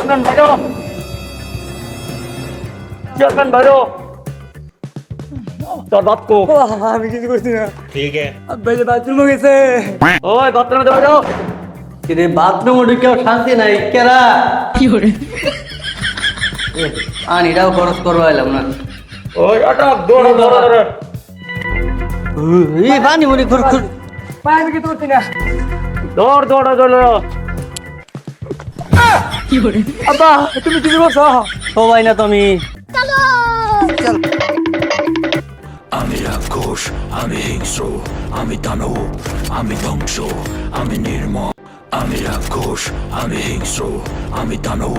ওই chairman বাইরো chairman বাইরো তোর বাপ কো আমি কিছু করছি না ठीक है আব্বা যে বাথরুমে গেছে ওই বাথরুমে তো বাইরো কিরে বাথরুম ঢুকেও শান্তি নাই কেরা এ, আনিটাও খরচ করবো এলাম না ওই আটক দৌড়ো দৌড়ো দৌড়ো এই পানি মুড়ি খুর খুর দৌড় দৌড়ো দৌড়ো আব্বা তুমি কি করছ সবাই না তুমি। আমি রাক্ষস আমি হিংস্র আমি দানব আমি ধ্বংস আমি নির্মম। আমি রাক্ষস আমি হিংস্র আমি দানব।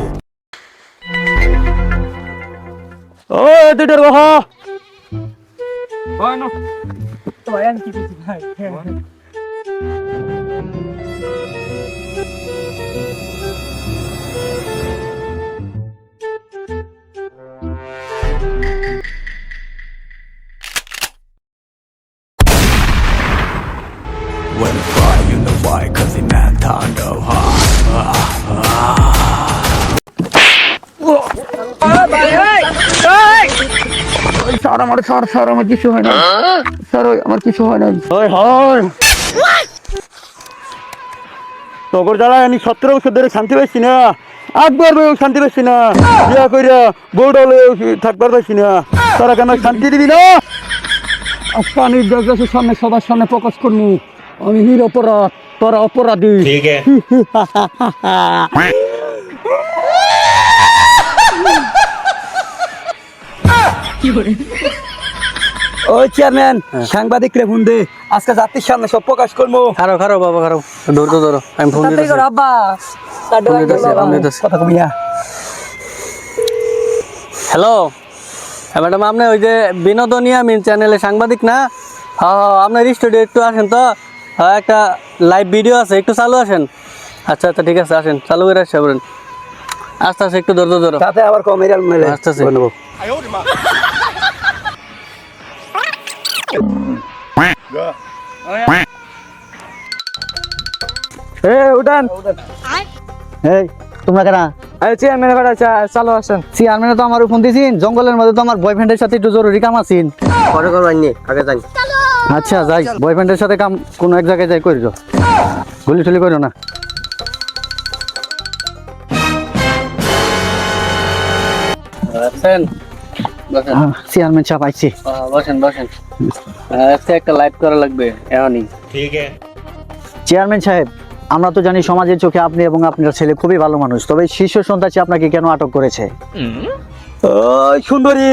দুটোর When thunder high স্যার আমার স্যার স্যার আমার কিছু হয় না স্যার আমার কিছু হয় না তগর আমি শান্তি পাইছি না একবার বই শান্তি পাইছি না বিয়া কইরা বউডলে থাকবার পাইছি না তোরা কেন শান্তি দিবি না আমি দেশের সামনে সবার সামনে প্রকাশ করব আমি নির অপরাধ। তোরা অপরাধী। ঠিক ওই চেয়ারম্যান সাংবাদিক রে ফোন দে। আজকে জাতির সামনে সব প্রকাশ করব। খারো খারো বাবা খারো। ধর ধরো আমি ফোন দিতেছি। কথা কমিয়া হ্যালো। হ্যাঁ, ম্যাডাম আপনি ওই যে বিনোদনিয়া মিন চ্যানেলে সাংবাদিক না? হ্যাঁ আপনার স্টুডিও একটু আসেন তো। একটা লাইভ ভিডিও আছে একটু চালু আসেন। আচ্ছা আচ্ছা ঠিক আছে আসেন চালু করে আসছে বলেন। আস্তে আস্তে একটু ধরো ধরো। সাথে আবার কমেরিয়াল মেলে আস্তে আস্তে। এ উঠান। এই তোমরা কেনা এই চেয়ারম্যান বেটা চালু আসেন। চেয়ারম্যানে তো আমার ফোন দিয়েছিন জঙ্গলের মধ্যে তো আমার বয়ফ্রেন্ডের সাথে একটু জরুরি কাম আছেন পরে আগে জানি আচ্ছা যাই বয়ফ্রেন্ডের সাথে কাম কোনো এক জায়গায় যাই করিল গুলি ঠুলি করো না একটা লাইভ করা লাগবে চেয়ারম্যান সাহেব আমরা তো জানি সমাজের চোখে আপনি এবং আপনার ছেলে খুবই ভালো মানুষ তবে আপনাকে কেন আটক করেছে? সুন্দরী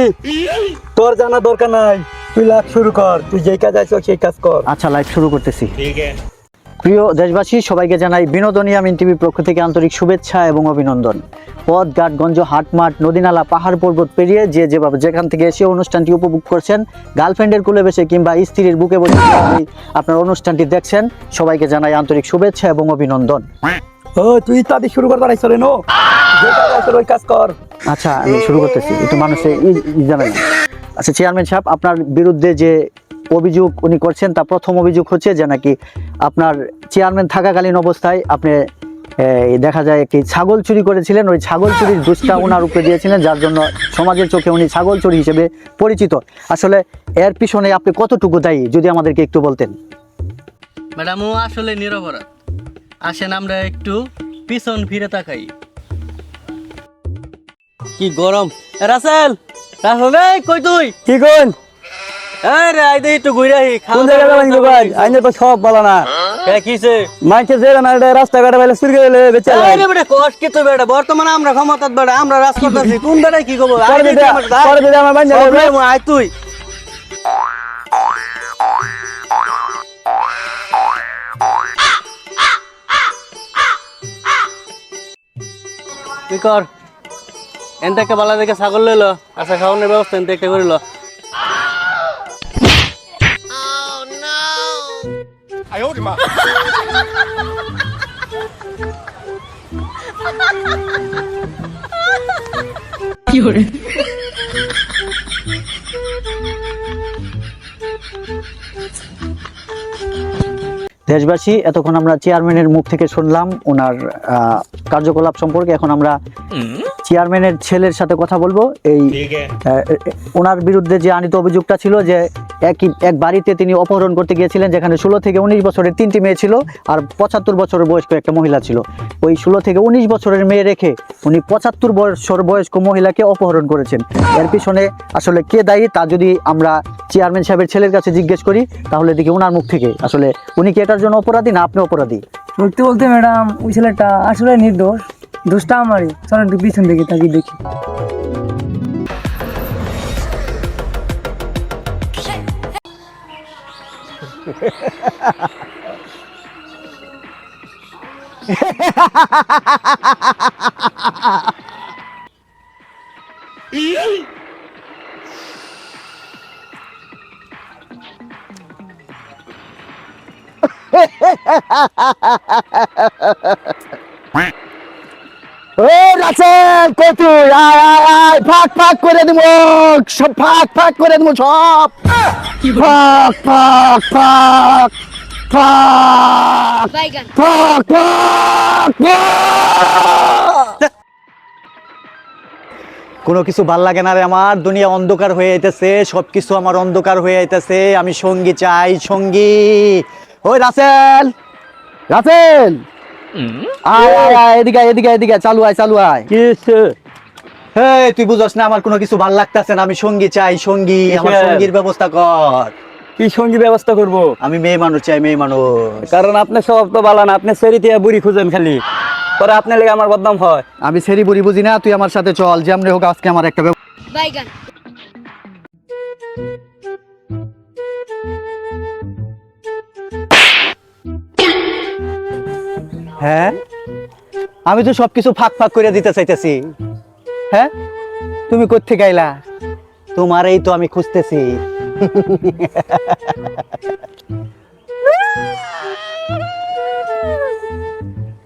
তোর জানা দরকার নাই। তুই লাইভ শুরু কর তুই যেই কাজ আছো সেই কাজ কর। আচ্ছা লাইভ শুরু করতেছি। প্রিয় দেশবাসী সবাইকে জানাই বিনোদনী আমিন টিভি পক্ষ থেকে আন্তরিক শুভেচ্ছা এবং অভিনন্দন। পথ ঘাটগঞ্জ হাটমাট নদীনালা পাহাড় পর্বত পেরিয়ে যে যেভাবে যেখান থেকে এসে অনুষ্ঠানটি উপভোগ করছেন গার্লফ্রেন্ডের কুলে বসে কিংবা স্ত্রীর বুকে বসে আপনার অনুষ্ঠানটি দেখছেন সবাইকে জানাই আন্তরিক শুভেচ্ছা এবং অভিনন্দন। ও তুই তাদি শুরু করবার আইছ রেনো যে কাজ ওই কাজ কর। আচ্ছা আমি শুরু করতেছি একটু মানুষে জানাই। না আচ্ছা চেয়ারম্যান সাহেব আপনার বিরুদ্ধে যে অভিযোগ উনি করছেন তা প্রথম অভিযোগ হচ্ছে যে নাকি আপনার চেয়ারম্যান থাকাকালীন অবস্থায় আপনি দেখা যায় একটি ছাগল চুরি করেছিলেন। ওই ছাগল চুরির দুষ্টা ওনার উপরে দিয়েছিলেন যার জন্য সমাজের চোখে উনি ছাগল চুরি হিসেবে পরিচিত। আসলে এর পিছনে আপনি কতটুকু দায়ী যদি আমাদেরকে একটু বলতেন? ম্যাডাম ও আসলে নিরপরাধ। আসেন আমরা একটু পিছন ফিরে তাকাই। কি গরম? রাসেল! রাসেল কই তুই? কি কোন? এই রে আইদে একটু ঘুরে আহি কোন জায়গায় যাবেন ভাই আইনের তো সব বলা না। কে কিছে মাইকে যে না রাস্তাঘাটে বাইলে চুরি গেলে বেচা এই রে বেটা কষ্ট কি তুই বেটা? বর্তমানে আমরা ক্ষমতাত বেটা আমরা রাজ করতেছি কোন বেটা কি কব পরে দিদি পরে দিদি আমার বান্ধব আই তুই। তুই কর? এনতে একটা বালা দেখে ছাগল লইলো আচ্ছা খাওয়ানোর ব্যবস্থা এনতে একটা করিল। দেশবাসী এতক্ষণ আমরা চেয়ারম্যানের মুখ থেকে শুনলাম ওনার কার্যকলাপ সম্পর্কে। এখন আমরা চেয়ারম্যানের ছেলের সাথে কথা বলব। এই ওনার বিরুদ্ধে যে আনিত অভিযোগটা ছিল যে একই এক বাড়িতে তিনি অপহরণ করতে গিয়েছিলেন যেখানে ষোলো থেকে উনিশ বছরের তিনটি মেয়ে ছিল আর পঁচাত্তর বছরের বয়স্ক একটা মহিলা ছিল। ওই ষোলো থেকে উনিশ বছরের মেয়ে রেখে উনি পঁচাত্তর বছর বয়স্ক মহিলাকে অপহরণ করেছেন। এর পিছনে আসলে কে দায়ী তা যদি আমরা চেয়ারম্যান সাহেবের ছেলের কাছে জিজ্ঞেস করি তাহলে দেখি ওনার মুখ থেকে। আসলে উনি কি এটার জন্য অপরাধী না আপনি অপরাধী? সত্যি বলতে ম্যাডাম ওই ছেলেটা আসলে নির্দোষ। দোষটা আমারই চলো একটু পিছন দিকে তাকিয়ে দেখি ও আয় আয় আয় ফাঁক ফাঁক করে দিব সব ফাঁক ফাঁক করে দিব সব। ফাঁক ফাঁক ফাঁক ফাঁক ফাঁক ফাঁক কোনো কিছু ভালো লাগে না রে আমার দুনিয়া অন্ধকার হয়ে আইতেছে সব কিছু আমার অন্ধকার হয়ে আইতেছে আমি সঙ্গী চাই সঙ্গী। ওই রাসেল রাসেল। আয় আয় আয় এদিকে এদিকে এদিকে চালু আয় চালু আয়। হেই তুই বুঝছ না আমার কোনো কিছু ভালো লাগতেছে না আমি সঙ্গী চাই সঙ্গী আমার সঙ্গীর ব্যবস্থা কর। কি সঙ্গী ব্যবস্থা করব? আমি মেয়ে মানুষ চাই মেয়ে মানুষ। কারণ আপনি সব তো বালা না আপনি সেরিতে বুড়ি খুঁজেন খালি। পরে আপনার লেগে আমার বদনাম হয়। আমি সেরি বুড়ি বুঝি না তুই আমার সাথে চল যেমনি হোক আজকে আমার একটা ব্যব- হ্যাঁ? আমি তো সবকিছু ফাঁক ফাঁক করে দিতে চাইতেছি। হ্যাঁ? তুমি কোথেকে আইলা? তোমারই তো আমি খুঁজতেছি।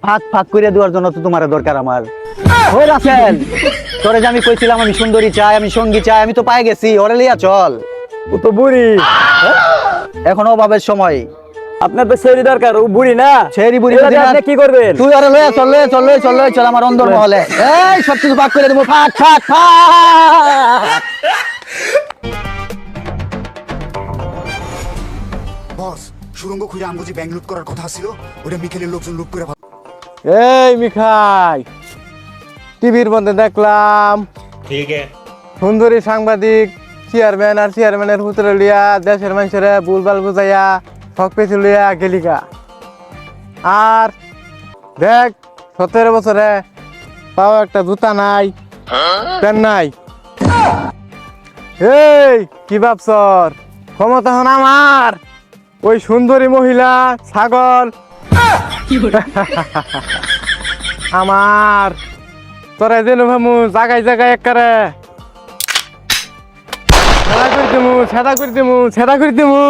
ফাঁক ফাঁক করে দেওয়ার জন্য তো তোমার দরকার আমার। ওই রাসেল তোরে যে আমি কইছিলাম আমি সুন্দরী চাই আমি সঙ্গী চাই আমি তো পাই গেছি ওরে লিয়া চল। ও তো বুড়ি। এখন অভাবের সময় আপনার তো সেরি দরকার ও বুড়ি না? সেরি বুড়ি না। আপনি কি করবেন? তুই আরে লয়ে চল লয়ে চল লয়ে চল লয়ে চল আমার অন্দর মহলে। এই সব কিছু ভাগ করে দেবো ফাক ফাক ফাক। বস সুরঙ্গ খুঁজে আমগো যে ব্যাংক লুট করার কথা ছিল ওটা মিখেলের লোকজন লুট করে এই মিখাই। টিভির মধ্যে দেখলাম। ঠিক সুন্দরী সাংবাদিক চেয়ারম্যান আর চেয়ারম্যানের পুত্র লিয়া দেশের মানুষের বুলবাল বুঝাইয়া পেছি লিয়া গেলিকা আর দেখ, সতেরো বছরে পাও একটা জুতা নাই প্যান নাই। এই, কি ভাবছর ক্ষমতা হন আমার। ওই সুন্দরী মহিলা, ছাগল। আমার। তোরা যেন ভামু জাগায় জাগায় একবারে ছেদা করে দিমু ছেদা করে দিমু ছেদা করে দিমু।